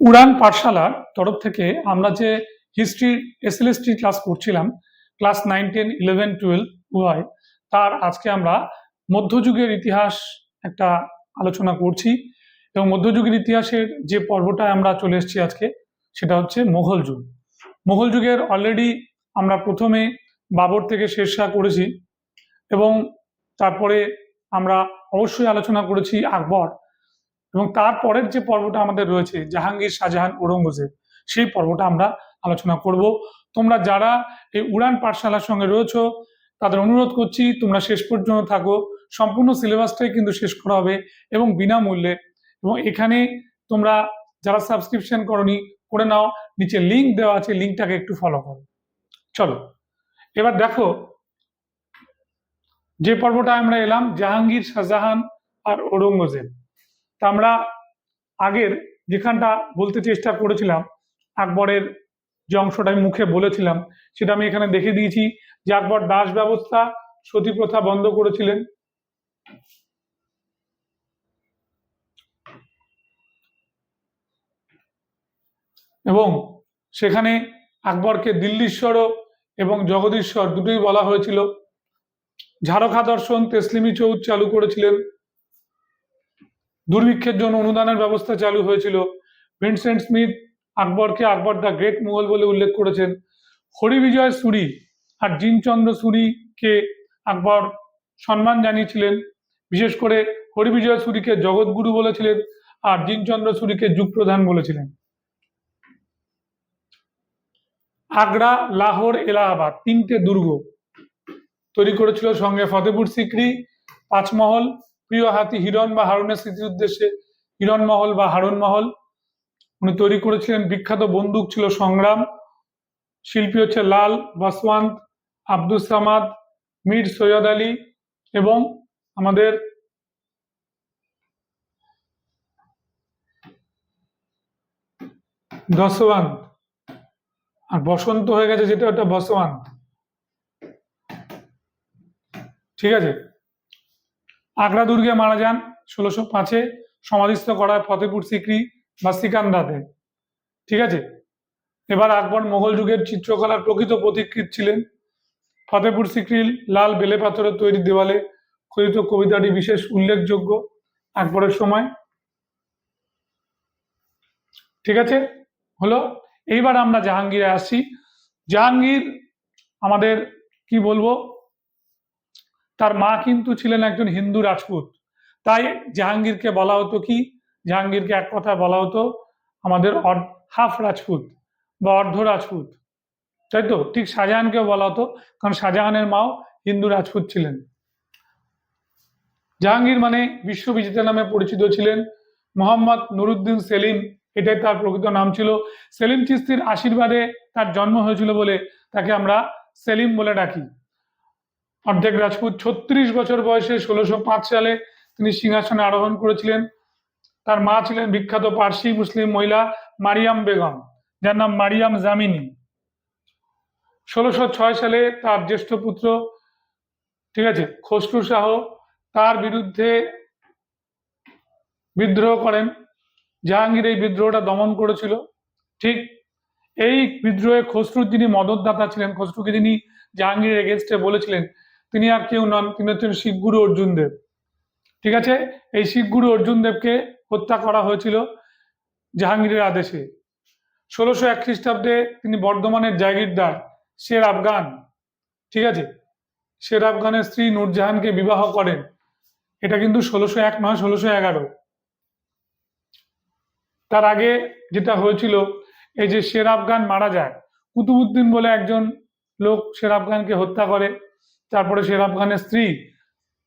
উড়ান পাঠশালার তরফ থেকে আমরা যে হিস্ট্রি এসএলএসটি ক্লাস করছিলাম class nine ten eleven twelve উভয়, তার আজকে আমরা মধ্যযুগের ইতিহাস একটা আলোচনা করছি এবং মধ্যযুগের ইতিহাসের যে পর্বটায় আমরা চলে এসেছি আজকে, সেটা হচ্ছে মোঘল যুগ। মোঘল যুগের অলরেডি আমরা প্রথমে বাবর থেকে শেরশাহ করেছি এবং তারপরে আমরা অবশ্যই আলোচনা করেছি আকবর। এবং তারপরের যে পর্বটা আমাদের রয়েছে, জাহাঙ্গীর শাহজাহান ঔরঙ্গজেব, সেই পর্বটা আমরা আলোচনা করব। তোমরা যারা এই উড়ান পাঠশালার সঙ্গে রয়েছো, তাদের অনুরোধ করছি, তোমরা শেষ পর্যন্ত থাকো। সম্পূর্ণ সিলেবাসটাই কিন্তু শেষ করা হবে এবং বিনামূল্যে। এবং এখানে তোমরা যারা সাবস্ক্রিপশন করনি, করে নাও। নিচে লিংক দেওয়া আছে লিঙ্কটাকে একটু ফলো করো। চলো, এবার দেখো যে পর্বটা আমরা এলাম, জাহাঙ্গীর শাহজাহান আর ঔরঙ্গজেব। তা আমরা আগের যেখানটা বলতে চেষ্টা করেছিলাম, আকবরের যে অংশটা আমি মুখে বলেছিলাম, সেটা আমি এখানে দেখে দিয়েছি যে আকবর দাস ব্যবস্থা সতী প্রথা বন্ধ করেছিলেন। এবং সেখানে আকবরকে দিল্লীশ্বর এবং জগদীশ্বর দুটোই বলা হয়েছিল। ঝাড়খা দর্শন তেসলিমি চৌধ চালু করেছিলেন। দুর্ভিক্ষের জন্য অনুদানের ব্যবস্থা চালু হয়েছিল। ভিনসেন্ট স্মিথ আকবরকে আকবর দ্য গ্রেট মুঘল বলে উল্লেখ করেছেন। হরিবিজয় সুরি আর জিনচন্দ্র সুরিকে আকবর সম্মান জানিয়েছিলেন। বিশেষ করে হরিবিজয় সুরিকে জগৎগুরু বলেছিলেন আর জিনচন্দ্র সুরিকে যুগপ্রধান বলেছিলেন। আগ্রা, লাহোর, এলাহাবাদ তিনটে দুর্গ তৈরি করেছিল সঙ্গে ফতেপুর সিকরি পাঁচমহল প্রিয় হাতি হিরণ বা হারুনের স্মৃতির উদ্দেশ্যে হিরণ মহল বা হারুন মহল। উনি তৈরি করেছিলেন বিখ্যাত বন্দুক ছিল সংগ্রাম। শিল্পী হচ্ছে লাল বাসওয়ান্ত আব্দুল সামাদ, মীর সৈয়দ আলী এবং আমাদের দশওয়ান্ত। আর বসন্ত হয়ে গেছে যেটা ওটা বসওয়ান্ত। ঠিক আছে? আগ্রা দুর্গে মারা যান ষোলোশো পাঁচে, সমাধিস্থ করা হয় ফতেপুর সিকরি বা সিকান্দাতে। ঠিক আছে? এবার আকবর মোগল যুগের চিত্রকলার প্রকৃত প্রতিকৃত ছিলেন। ফতেপুর সিকরির লাল বেলে পাথরের তৈরি দেওয়ালে খোদিত কবিতাটি বিশেষ উল্লেখযোগ্য আকবরের সময়। ঠিক আছে? হলো, এইবার আমরা জাহাঙ্গীরে আসি। জাহাঙ্গীর আমাদের কি বলব? তার মা কিন্তু ছিলেন একজন হিন্দু রাজপুত। তাই জাহাঙ্গীরকে বলা হতো কি? জাহাঙ্গীরকে এক কথা বলা হতো, আমাদের হাফ রাজপুত বা অর্ধ রাজপুত। তাই তো? ঠিক শাহজাহানকেও বলা হতো, কারণ শাহজাহানের মাও হিন্দু রাজপুত ছিলেন। জাহাঙ্গীর মানে বিশ্ববিজেতা নামে পরিচিত ছিলেন মোহাম্মদ নুরুদ্দিন সেলিম, এটাই তার প্রকৃত নাম ছিল। সেলিম চিস্তির আশীর্বাদে তার জন্ম হয়েছিল বলে তাকে আমরা সেলিম বলে ডাকি। অর্ধেক রাজপুত ছত্রিশ বছর বয়সে ষোলোশো পাঁচ সালে তিনি সিংহাসনে আরোহণ করেছিলেন। তার মা ছিলেন বিখ্যাত পার্সি মুসলিম মহিলা মারিয়াম বেগম, যার নাম মারিয়াম জামিনী। ষোলোশো ছয় সালে তার জ্যেষ্ঠ পুত্র, ঠিক আছে, খসরু শাহ তার বিরুদ্ধে বিদ্রোহ করেন। জাহাঙ্গীর এই বিদ্রোহটা দমন করেছিল। ঠিক এই বিদ্রোহে খসরুর যিনি মদতদাতা ছিলেন। খসরুকে যিনি জাহাঙ্গীরের এগেনস্টে বলেছিলেন তিনি আর কেউ নন, তিনি হচ্ছেন শিখগুরু অর্জুন দেব। ঠিক আছে? এই শিখগুরু অর্জুন দেবকে হত্যা করা হয়েছিল জাহাঙ্গীরের আদেশে। ষোলোশো এক খ্রিস্টাব্দে তিনি বর্ধমানের জাগিরদার শের আফগান ঠিক আছে? শের আফগানের স্ত্রী নূরজাহানকে বিবাহ করেন। এটা কিন্তু ষোলোশো এক নয়, ষোলোশো এগারো। তার আগে যেটা হয়েছিল, এই যে শের আফগান মারা যায়, কুতুবুদ্দিন বলে একজন লোক শের আফগানকে হত্যা করে। তারপরে শের আফগানের স্ত্রী,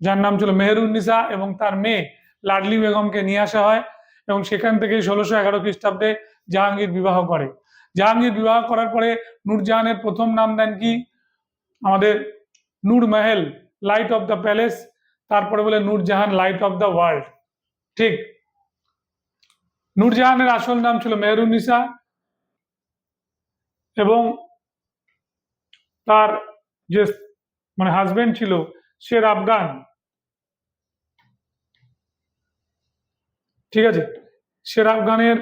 যার নাম ছিল মেহরুন্নিসা এবং তার মেয়ে লাডলি বেগমকে নিয়ে আসা হয় এবং সেখান থেকে ষোলোশো এগারো খ্রিস্টাব্দে জাহাঙ্গীর বিবাহ করে। জাহাঙ্গীর বিবাহ করার পরে নূরজাহানের প্রথম নাম দেন কি? আমাদের Noor Mahal light of the palace তারপরে বলে Nurjahan light of the world ঠিক। নূরজাহানের আসল নাম ছিল মেহরুন্নিসা এবং তার যে মানে হাজবেন্ড ছিল শের আফগান ঠিক আছে? শের আফগানের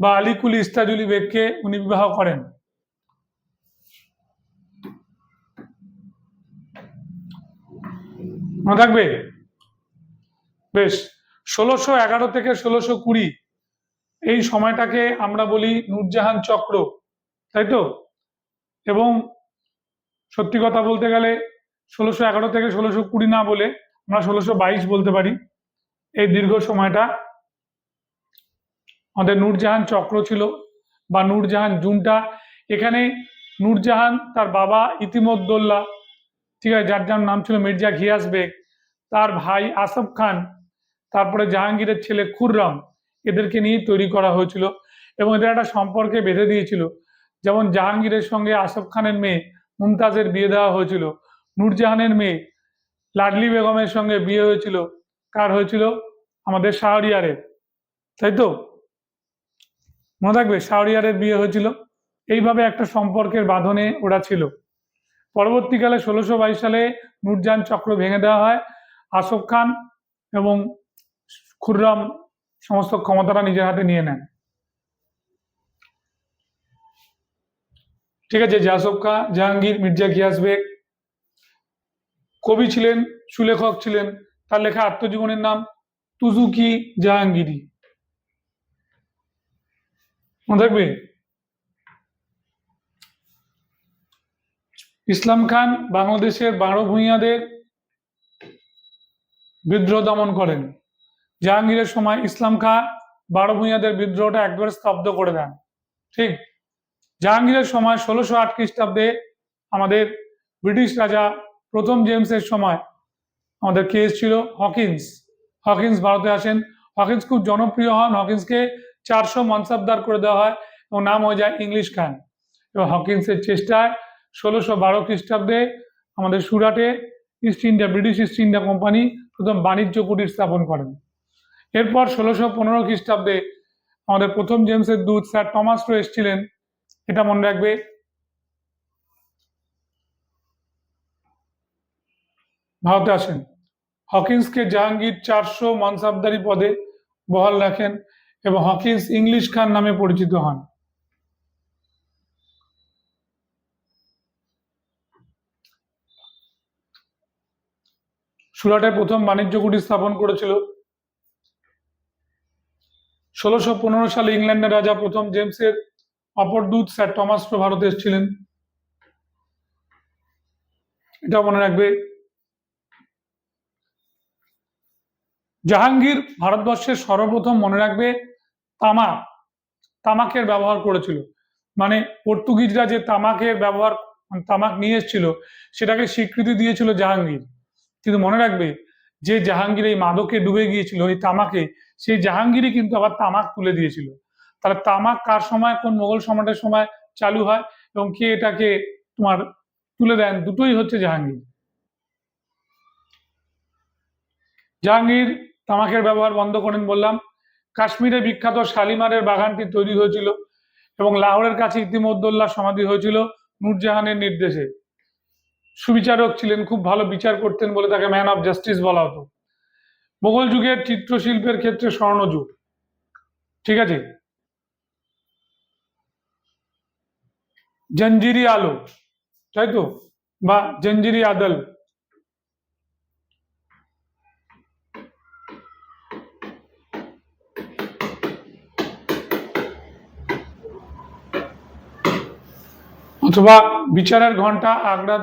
বা আলিকুলি ইস্তাজুলি বেগকে উনি বিবাহ করেন। মনে থাকবে? বেশ, ষোলোশো এগারো থেকে ষোলোশো কুড়ি এই সময়টাকে আমরা বলি নূরজাহান চক্র, তাই তো? এবং সত্যি কথা বলতে গেলে ষোলোশো এগারো থেকে ষোলোশো কুড়ি না বলে আমরা ষোলোশো বাইশ বলতে পারি। এই দীর্ঘ সময়টা আমাদের নূরজাহান চক্র ছিল বা নূরজাহান জুনটা। এখানে নূরজাহান তার বাবা ইতিমদ্দোল্লা ঠিক আছে, যার যার নাম ছিল মির্জা ঘিয়াস বেগ, তার ভাই আসফ খান, তারপরে জাহাঙ্গীরের ছেলে খুররম, এদেরকে নিয়ে তৈরি করা হয়েছিল এবং এদের একটা সম্পর্কে বেঁধে দিয়েছিল। যেমন জাহাঙ্গীরের সঙ্গে আসফ খানের মেয়ে মুমতাজের বিয়ে দেওয়া হয়েছিল। নূরজাহানের মেয়ে লাডলি বেগমের সঙ্গে বিয়ে হয়েছিল। কার হয়েছিল? আমাদের শাহরিয়ারের। তাই তো? মনে থাকবে শাহরিয়ারের বিয়ে হয়েছিল। এইভাবে একটা সম্পর্কের বাঁধনে ওরা ছিল। পরবর্তীকালে ষোলোশো বাইশ সালে নূরজাহান চক্র ভেঙে দেওয়া হয়। আসফ খান এবং খুররাম সমস্ত ক্ষমতাটা নিজের হাতে নিয়ে নেন। ঠিক আছে জাসফ খান জাহাঙ্গীর, মির্জা গিয়াস বেগ, কবি ছিলেন, সুলেখক ছিলেন, তার লেখা আত্মজীবনের নাম তুজুকি জাহাঙ্গীরি। মনে থাকবে? ইসলাম খান বাংলাদেশের বারো ভূঁইয়াদের বিদ্রোহ দমন করেন। জাহাঙ্গীরের সময় ইসলাম খাঁ বারো ভূঁইয়াদের বিদ্রোহটা একবারে স্তব্ধ করে দেন। ঠিক? জাহাঙ্গীরের সময় ষোলোশো আট খ্রিস্টাব্দে আমাদের ব্রিটিশ রাজা প্রথম জেমসের সময় আমাদের কেস ছিল হকিন্স। হকিন্স ভারতে আসেন। হকিন্স খুব জনপ্রিয় হন। হকিন্সকে চারশো মনসাবদার করে দেওয়া হয় এবং নাম হয়ে যায় ইংলিশ খান। এবং হকিন্সের চেষ্টায় ষোলোশো বারো খ্রিস্টাব্দে আমাদের সুরাটে East India British East India company প্রথম বাণিজ্য কুটির স্থাপন করেন। এরপর ষোলোশো পনেরো খ্রিস্টাব্দে আমাদের প্রথম জেমসের দূত স্যার টমাস রো এসেছিলেন। এটা মনে রাখবে। ভারতে আসেন। হকিন্সকে জাহাঙ্গীর চারশো মনসাবদারি পদে বহাল রাখেন এবং হকিন্স ইংলিশ খান নামে পরিচিত হন। সুরাটে প্রথম বাণিজ্য কুটির স্থাপন করেছিল। ষোলোশো সালে ইংল্যান্ডের রাজা প্রথম জেমসের অপর দূত স্যার টমাস রো ভারতে এসেছিলেন। এটা মনে রাখবে। জাহাঙ্গীর ভারতবর্ষের সর্বপ্রথম মনে রাখবে তামাক তামাকের ব্যবহার করেছিল। মানে পর্তুগিজরা যে তামাকের ব্যবহার মানে তামাক নিয়ে এসেছিল, সেটাকে স্বীকৃতি দিয়েছিল জাহাঙ্গীর। কিন্তু মনে রাখবে, যে জাহাঙ্গীর এই মাদকে ডুবে গিয়েছিল, এই তামাকে, সেই জাহাঙ্গীরই কিন্তু আবার তামাক তুলে দিয়েছিল। তাহলে তামাক কার সময়, কোন মোগল সম্রাটের সময় চালু হয় এবং কে এটাকে তোমার তুলে দেন? দুটোই হচ্ছে জাহাঙ্গীর। জাহাঙ্গীর তামাকের ব্যবহার বন্ধ করেন বললাম। কাশ্মীরে বিখ্যাত শালিমারের বাগানটি তৈরি হয়েছিল এবং লাহোরের কাছে ইতিমদ্দোল্লা সমাধি হয়েছিল নূরজাহানের নির্দেশে। সুবিচারক ছিলেন, খুব ভালো বিচার করতেন বলে তাকে ম্যান অফ জাস্টিস বলা হতো। মোগল যুগের চিত্রশিল্পের ক্ষেত্রে স্বর্ণযুগ। ঠিক আছে? জঞ্জিরি আলো, তাই তো? বা জঞ্জিরি আদল। অথবা বিচারের ঘণ্টা আগ্রা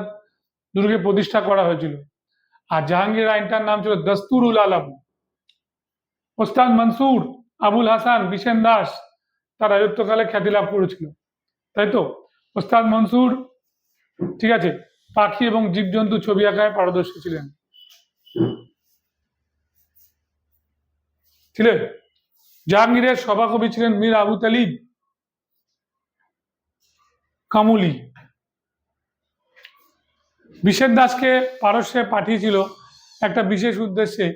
দুর্গে প্রতিষ্ঠা করা হয়েছিল। আর জাহাঙ্গীর আইনটার নাম ছিল দস্তুরুল আলম। ওস্তাদ মনসুর আবুল হাসান, বিশেন দাস, তার রাজত্বকালে খ্যাতি লাভ করেছিল। তাই তো? ওস্তাদ মনসুর, ঠিক আছে, পাখি এবং জীবজন্তু ছবি আঁকায় পারদর্শী ছিলেন। ছিলেন জাহাঙ্গীরের সভাকবি ছিলেন মীর আবু তালিব, কামুলি। বিশেন দাসকে পারস্যে পাঠিয়েছিল একটা বিশেষ উদ্দেশ্যে,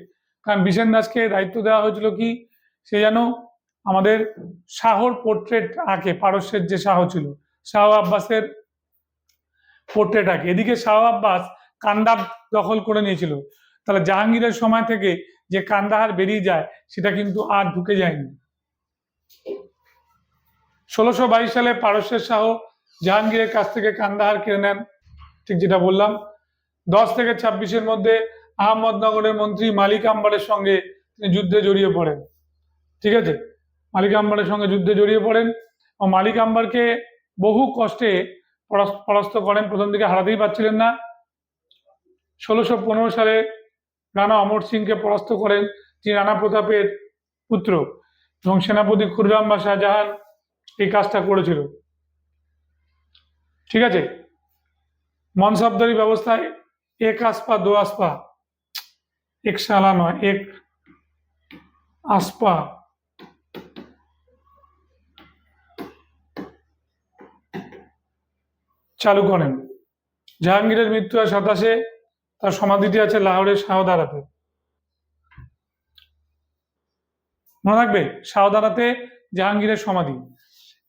কারণ বিশেন দাসকে দায়িত্ব দেওয়া হয়েছিল কি, সে যেন আমাদের শাহর পোর্ট্রেট আঁকে, পারস্যের যে শাহ ছিল। শাহ আব্বাসের পোর্ট্রেট আঁকে। এদিকে শাহ আব্বাস কান্দাব দখল করে নিয়েছিল। তাহলে জাহাঙ্গীরের সময় থেকে যে কান্দাহার বেরিয়ে যায়, সেটা কিন্তু আর ঢুকে যায়নি। ষোলোশো বাইশ সালে পারস্যের শাহ জাহাঙ্গীরের কাছ থেকে কান্দাহার কেড়ে নেন। ঠিক যেটা বললাম। দশ থেকে ছাব্বিশের মধ্যে আহমদনগরের মন্ত্রী মালিক আম্বারের সঙ্গে তিনি যুদ্ধে জড়িয়ে পড়েন। ঠিক আছে? মালিক আম্বারের সঙ্গে যুদ্ধে জড়িয়ে পড়েন। ও মালিক আম্বারকে বহু কষ্টে পরাস- পরাস্ত করেন, প্রথম দিকে হারাতেই পারছিলেন না। ষোলোশো পনেরো সালে রানা অমর সিংকে পরাস্ত করেন, যিনি রানা প্রতাপের পুত্র। এবং সেনাপতি খুররাম বা শাহজাহান এই কাজটা করেছিল। ঠিক আছে? মনসবদারি ব্যবস্থায় এক আসপা, দো আসপা। এক সালা নয়, এক আসপা। চালু করেন। জাহাঙ্গীরের মৃত্যু হয় সাতাশে তার সমাধিটি আছে লাহোরের শাহদারাতে মনে থাকবে শাহদারাতে জাহাঙ্গীরের সমাধি।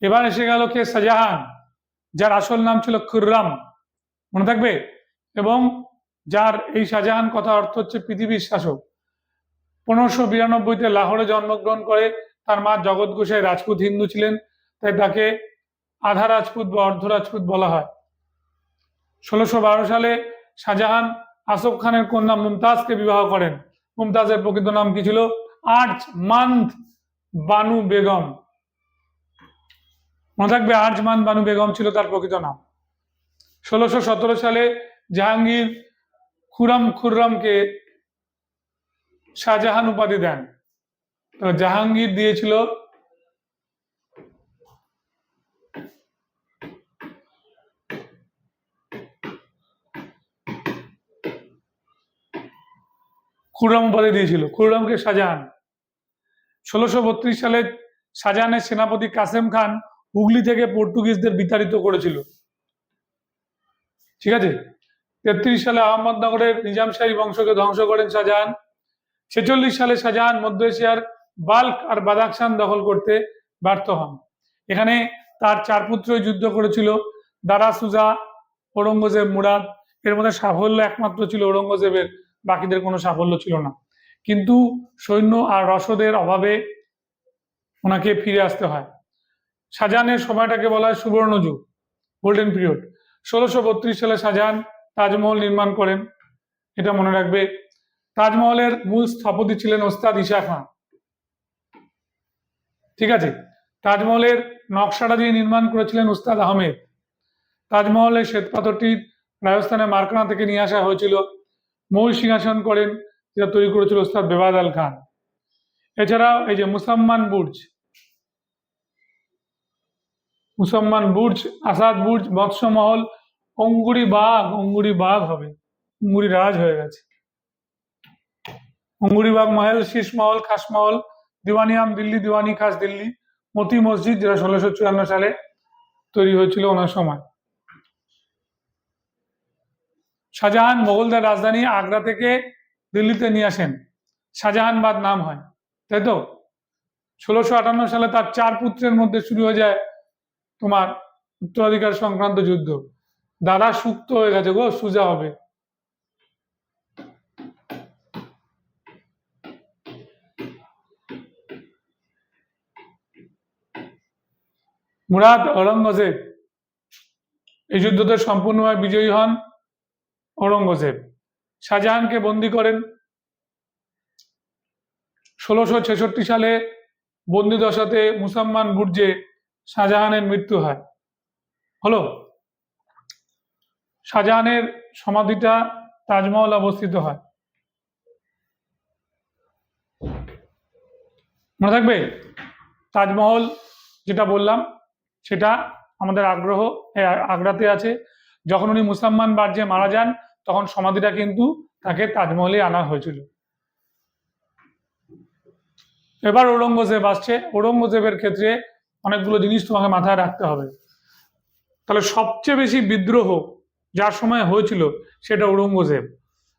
এবার এসে গেল কে শাহজাহান, যার আসল নাম ছিল খুররাম। মনে থাকবে? এবং যার এই শাহজাহান কথা অর্থ হচ্ছে পৃথিবীর শাসক। পনেরোশো বিরানব্বইতে লাহোরে জন্মগ্রহণ করে তার মা জগৎ গোসাই রাজপুত হিন্দু ছিলেন, তাই তাকে আধা রাজপুত বা অর্ধ রাজপুত বলা হয়। ষোলোশো সালে শাহজাহান আসফ খানের কন্যা মুমতাজকে বিবাহ করেন। মুমতাজের প্রকৃত নাম কি ছিল? আর্চ মান্থ বানু বেগম। মনে থাকবে আর্জমান বানু বেগম ছিল তার প্রকৃত নাম। ষোলোশো সতেরো সালে জাহাঙ্গীর খুরাম খুররামকে শাহজাহান উপাধি দেন। জাহাঙ্গীর দিয়েছিল খুররাম উপাধি দিয়েছিল খুররামকে শাহজাহান। ষোলোশো বত্রিশ সালে শাহজাহানের সেনাপতি কাসেম খান হুগলি থেকে পর্তুগিজদের বিতাড়িত করেছিল। ঠিক আছে? তেত্রিশ সালে আহমদনগরের নিজাম শাহী বংশকে ধ্বংস করেন শাহজাহান। ছেচল্লিশ সালে শাহজাহান মধ্য এশিয়ার বাল্ক আর বাদাকশান দখল করতে ব্যর্থ হন। এখানে তার চার পুত্রই যুদ্ধ করেছিল দারা সুজা ঔরঙ্গজেব মুরাদ। এর মধ্যে সাফল্য একমাত্র ছিল ঔরঙ্গজেবের বাকিদের কোনো সাফল্য ছিল না। কিন্তু সৈন্য আর রসদের অভাবে ওনাকে ফিরে আসতে হয়। শাহজাহানের সময়টাকে বলা হয় সুবর্ণ যুগ গোল্ডেন পিরিয়ড ষোলোশো বত্রিশ সালে শাহজাহান তাজমহল নির্মাণ করেন। এটা মনে রাখবে, তাজমহলের মূল স্থপতি ছিলেন ওস্তাদ ঈশা খান। ঠিক আছে, তাজমহলের নকশাটা যিনি নির্মাণ করেছিলেন উস্তাদ আহমেদ, তাজমহলের শ্বেতপাথরটি রাজস্থানের মার্কানা থেকে নিয়ে আসা হয়েছিল মূল সিংহাসন করেন, যেটা তৈরি করেছিল ওস্তাদ বেবাদ আল খান। এছাড়াও এই যে মুসাম্মান বুর্জ মুসলমান বুর্জ, আসাদ বুর্জ মৎস্যমহল অঙ্গুরি বাঘ অঙ্গুরি বাঘ হবে, অঙ্গুরি রাজ হয়ে গেছে। অঙ্গুরি বাঘ মহল, শীষ মহল, খাস মহল দিওয়ানিয়াম দিল্লি, দিওয়ানি খাস দিল্লি, মতি মসজিদ, যেটা ষোলোশো চুয়ান্ন সালে তৈরি হয়েছিল ওনার সময়। শাহজাহান মোগলদের রাজধানী আগ্রা থেকে দিল্লিতে নিয়ে আসেন। শাহজাহানবাদ নাম হয়, তাই তো? ষোলোশো আটান্ন সালে তার চার পুত্রের মধ্যে শুরু হয়ে যায় তোমার উত্তরাধিকার সংক্রান্ত যুদ্ধ। দাদা সুক্ত হয়ে গেছে গো, সুজা হবে। মুরাদ, ঔরঙ্গজেব, এই যুদ্ধতে সম্পূর্ণভাবে বিজয়ী হন। ঔরঙ্গজেব, শাহজাহানকে বন্দি করেন। ষোলোশো ছেষট্টি সালে বন্দি দশাতে মুসলমান বুর্জে শাহজাহানের মৃত্যু হয়। হলো, শাহজাহানের সমাধিটা তাজমহল অবস্থিত হয়। মনে থাকবে? তাজমহল যেটা বললাম, সেটা আমাদের আগ্রহ আগ্রাতে আছে। যখন উনি মুসলমান বার্জে মারা যান তখন সমাধিটা কিন্তু তাকে তাজমহলে আনা হয়েছিল। এবার ঔরঙ্গজেব আসছে। ঔরঙ্গজেবের ক্ষেত্রে অনেকগুলো জিনিস তোমাকে মাথায় রাখতে হবে। তাহলে সবচেয়ে বেশি বিদ্রোহ যার সময় হয়েছিল সেটা ঔরঙ্গজেব।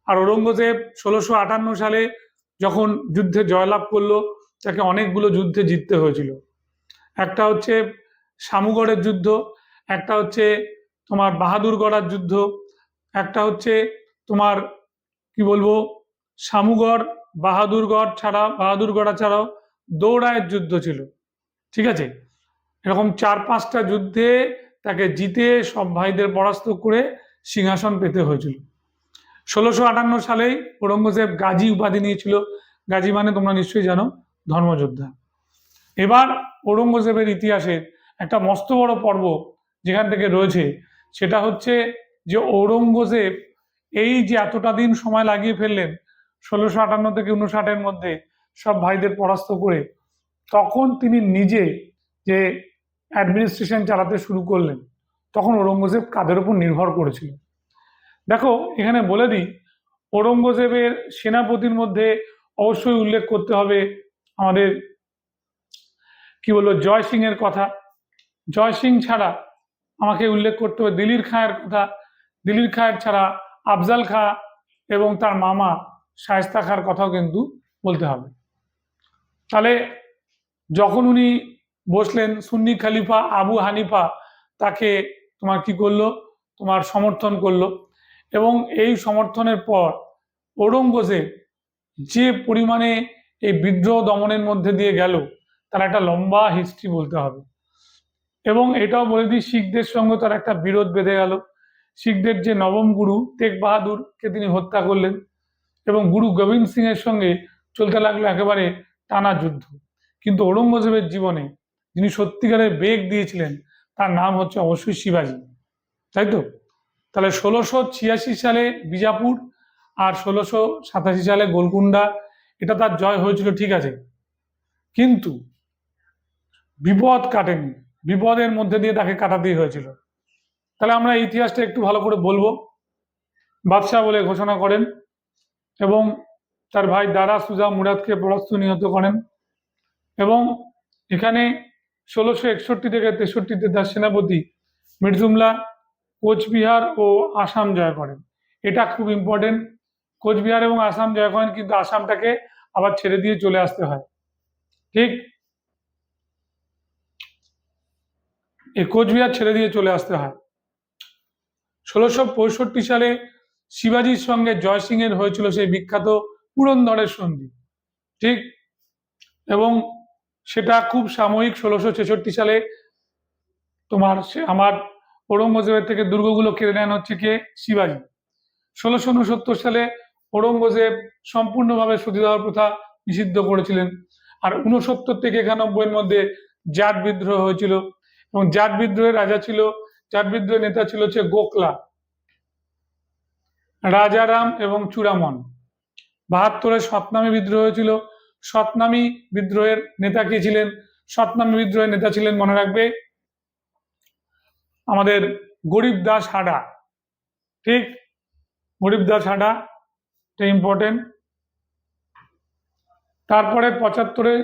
আর ঔরঙ্গজেব ষোলোশো আটান্ন সালে যখন যুদ্ধে জয়লাভ করল, তাকে অনেকগুলো যুদ্ধে জিততে হয়েছিল। একটা হচ্ছে শামুগড়ের যুদ্ধ, একটা হচ্ছে তোমার বাহাদুরগড়ার যুদ্ধ একটা হচ্ছে তোমার, কি বলব, শামুগড়, বাহাদুরগড় ছাড়া বাহাদুরগড়া ছাড়াও দৌড়ায়ের যুদ্ধ ছিল, ঠিক আছে? এরকম চার পাঁচটা যুদ্ধে তাকে জিতে সব ভাইদের পরাস্ত করে সিংহাসন পেতে হয়েছিল। ষোলোশো আটান্ন সালেই ঔরঙ্গজেব গাজী উপাধি নিয়েছিল। গাজী মানে তোমরা নিশ্চয়ই জানো, ধর্মযোদ্ধা। এবার ঔরঙ্গজেবের ইতিহাসের একটা মস্ত বড় পর্ব যেখান থেকে রয়েছে, সেটা হচ্ছে যে ঔরঙ্গজেব এই যে এতটা দিন সময় লাগিয়ে ফেললেন, ষোলোশো আটান্ন থেকে উনষাটের মধ্যে সব ভাইদের পরাস্ত করে, তখন তিনি নিজে যে অ্যাডমিনিস্ট্রেশন চালাতে শুরু করলেন, তখন ঔরঙ্গজেব কাদের উপর নির্ভর করেছিল? দেখো, এখানে বলে দিই, ঔরঙ্গজেবের সেনাপতির মধ্যে অবশ্যই উল্লেখ করতে হবে আমাদের, কি বলব, জয় সিং এর কথা। জয় সিং ছাড়া আমাকে উল্লেখ করতে হবে দিলির খাঁয়ের কথা দিলির খাঁয়ের ছাড়া আফজাল খাঁ এবং তার মামা শায়স্তা খাঁর কথাও কিন্তু বলতে হবে। তাহলে যখন উনি বসলেন, সুন্নি খালিফা আবু হানিফা তাকে তোমার কি করল? তোমার সমর্থন করল এবং এই সমর্থনের পর ঔরঙ্গজেব যে পরিমাণে এই বিদ্রোহ দমনের মধ্যে দিয়ে গেল, তার একটা লম্বা হিস্ট্রি বলতে হবে। এবং এটাও বলে দিই, শিখদের সঙ্গে তার একটা বিরোধ বেঁধে গেল। শিখদের যে নবম গুরু তেগ বাহাদুরকে তিনি হত্যা করলেন এবং গুরু গোবিন্দ সিং এর সঙ্গে চলতে লাগল একেবারে টানা যুদ্ধ। কিন্তু ঔরঙ্গজেবের জীবনে যিনি সত্যিকারের বেগ দিয়েছিলেন, তার নাম হচ্ছে অবশ্যই শিবাজী। তাই তো? তাহলে ষোলোশো ছিয়াশি সালে বিজাপুর আর ষোলোশো সাতাশি সালে গোলকুন্ডা এটা তার জয় হয়েছিল, ঠিক আছে। কিন্তু বিপদ কাটেনি। বিপদের মধ্যে দিয়ে তাকে কাটাতেই হয়েছিল। তাহলে আমরা ইতিহাসটা একটু ভালো করে বলব। বাদশাহ বলে ঘোষণা করেন এবং তার ভাই দারা সুজা মুরাদকে পরাস্ত নিহত করেন এবং এখানে ষোলোশো একষট্টি থেকে তেষট্টিতে তার সেনাপতি মির্জুমলা কোচবিহার ও আসাম জয় করেন। এটা খুব ইম্পর্টেন্ট কোচবিহার এবং আসাম জয় করেন কিন্তু আসামটাকে আবার ছেড়ে দিয়ে চলে আসতে হয়। ঠিক? এই কোচবিহার ছেড়ে দিয়ে চলে আসতে হয়। ষোলোশো পঁয়ষট্টি সালে শিবাজির সঙ্গে জয় সিং এর হয়েছিল সেই বিখ্যাত পুরন্দরের সন্ধি ঠিক? এবং সেটা খুব সাময়িক ষোলোশো ছেষট্টি সালে তোমার আমার ঔরঙ্গজেবের থেকে দুর্গগুলো কেড়ে নেন হচ্ছে কে? শিবাজি। ষোলোশো উনসত্তর সালে ঔরঙ্গজেব সম্পূর্ণভাবে সতীদাহ প্রথা নিষিদ্ধ করেছিলেন। আর উনসত্তর থেকে একানব্বইয়ের মধ্যে জাট বিদ্রোহ হয়েছিল। এবং জাট বিদ্রোহের রাজা ছিল জাট বিদ্রোহের নেতা ছিল হচ্ছে গোকলা রাজারাম এবং চূড়ামন। বাহাত্তরে সতনামী বিদ্রোহ হয়েছিল সতনামী বিদ্রোহের নেতা কে ছিলেন? সতনামী বিদ্রোহের নেতা ছিলেন, মনে রাখবে, আমাদের গরিব দাস হাডা। ঠিক? গরিব দাস হাডা, এটা ইম্পর্টেন্ট তারপরে পঁচাত্তরে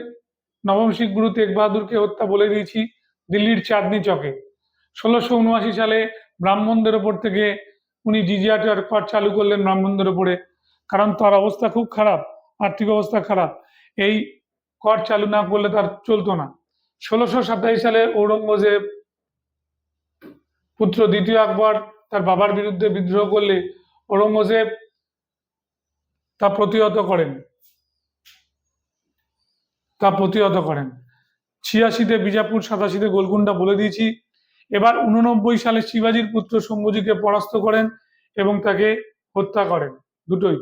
নবম শিখ গুরু তেগ বাহাদুরকে হত্যা বলে দিয়েছি, দিল্লির চাঁদনি চকে। ষোলোশো উনআশি সালে ব্রাহ্মণদের ওপর থেকে উনি জিজিয়া কর চালু করলেন ব্রাহ্মণদের ওপরে। কারণ তার অবস্থা খুব খারাপ, আর্থিক অবস্থা খারাপ। এই কর চালু না করলে তার চলতো না। ষোলোশো সাতাইশ সালে ঔরঙ্গজেব পুত্র দ্বিতীয় আকবর তার বাবার বিরুদ্ধে বিদ্রোহ করলে ঔরঙ্গজেব তা প্রতিহত করেন। তা প্রতিহত করেন। ছিয়াশিতে বিজাপুর, সাতাশিতে গোলকুন্ডা বলে দিয়েছি। এবার উননব্বই সালে শিবাজির পুত্র শম্ভুজিকে পরাস্ত করেন এবং তাকে হত্যা করেন, দুটোই।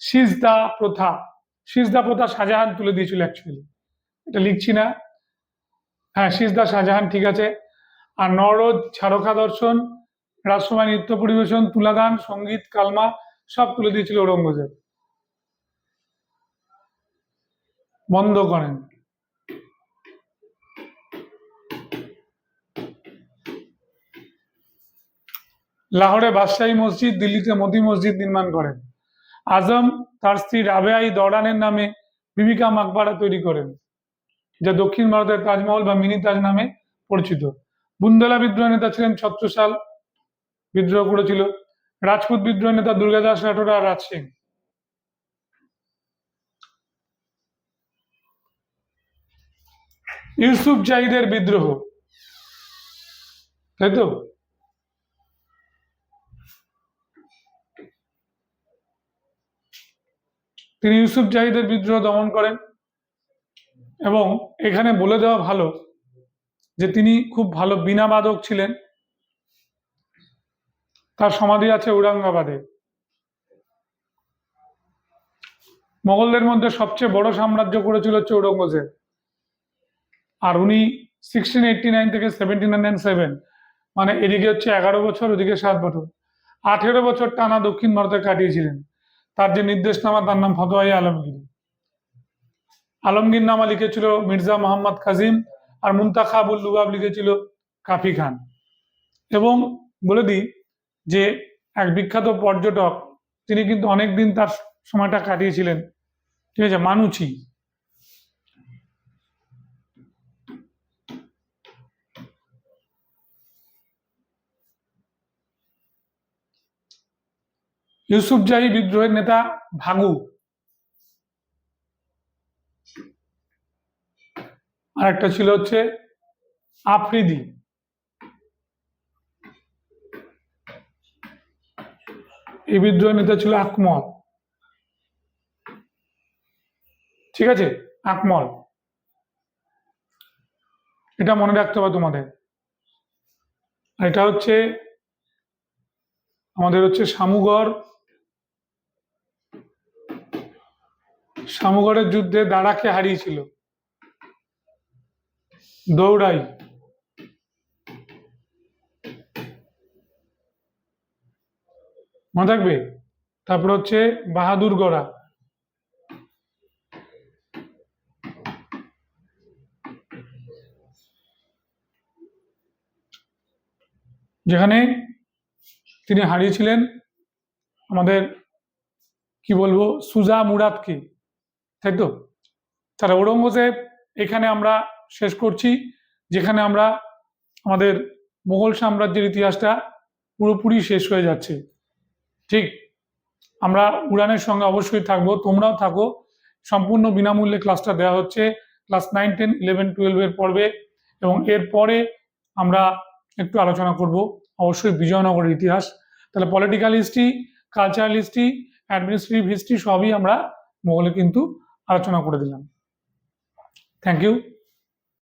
সিজদা প্রথা সিজদা প্রথা শাহজাহান তুলে দিয়েছিল অ্যাকচুয়ালি এটা লিখছি না। হ্যাঁ সিজদা শাহজাহান, ঠিক আছে। আর নরদ ছারকা দর্শন রাজসময় নৃত্য পরিবেশন, তুলাগান, সংগীত, কালমা, সব তুলে দিয়েছিল ঔরঙ্গজেব। বন্ধ করেন। লাহোরে বাদশাহী মসজিদ, দিল্লিতে মোদি মসজিদ নির্মাণ করেন। আজম তার স্ত্রী রাবেআই দরানের নামে বিবিকা মাকবারা তৈরি করেন, যা দক্ষিণ ভারতের তাজমহল বা মিনি তাজ নামে পরিচিত। বুন্দলা বিদ্রোহ নেতা ছিলেন ছত্রসাল বিদ্রোহ করেছিল রাজপুত বিদ্রোহ নেতা দুর্গাদাস রাঠোর আর রাজ সিং। ইউসুফ জাহিদের বিদ্রোহ, তাই তো? তিনি ইউসুফ জাহিদের বিদ্রোহ দমন করেন এবং এখানে বলে দেওয়া ভালো যে তিনি খুব ভালো বিনা বীণাবাদক ছিলেন। তার সমাধি আছে ঔরঙ্গাবাদে। মোগলদের মধ্যে সবচেয়ে বড় সাম্রাজ্য করেছিল হচ্ছে ঔরঙ্গজেব আর উনি সিক্সটিন এইটটি নাইন থেকে সেভেন্টিন নাইন সেভেন মানে এদিকে হচ্ছে এগারো বছর, ওদিকে সাত বছর। আঠেরো বছর টানা দক্ষিণ ভারতে কাটিয়েছিলেন। তার যে নির্দেশনামা, তার নাম ফতোয়াই আলমগীর। আলমগীর নামা লিখেছিল মির্জা মোহাম্মদ কাজিম আর মুন্তাখাবুল লুবাব লিখেছিল কাফি খান। এবং বলে দিই যে, এক বিখ্যাত পর্যটক, তিনি কিন্তু অনেক দিন তার সময়টা কাটিয়েছিলেন। ঠিক আছে? মানুচি। ইউসুফজাহি বিদ্রোহের নেতা ভাগু আর একটা ছিল হচ্ছে আফ্রিদি। এই বিদ্রোহের নেতা ছিল আকমল। ঠিক আছে? আকমল। এটা মনে রাখতে হবে তোমাদের। আর এটা হচ্ছে আমাদের হচ্ছে শামুগড় শামুগড়ের যুদ্ধে দাঁড়াকে হারিয়েছিল। দৌড়াই। মনে থাকবে? তারপর হচ্ছে বাহাদুর গড়া। যেখানে তিনি হারিয়েছিলেন আমাদের, কি বলব, সুজা মুরাদকে। তাই তো? তাহলে ঔরঙ্গজেব এখানে আমরা শেষ করছি, যেখানে আমরা আমাদের মোগল সাম্রাজ্যের ইতিহাসটা পুরোপুরি শেষ হয়ে যাচ্ছে। ঠিক, আমরা উড়ানের সঙ্গে অবশ্যই থাকব, তোমরাও থাকো। সম্পূর্ণ বিনামূল্যে ক্লাসটা দেওয়া হচ্ছে ক্লাস নাইন টেন ইলেভেন টুয়েলভের পর্বে। এবং এরপরে আমরা একটু আলোচনা করব, অবশ্যই বিজয়নগরের ইতিহাস। তাহলে political history cultural history administrative history সবই আমরা মোগলে কিন্তু আলোচনা করে দিলাম। Thank you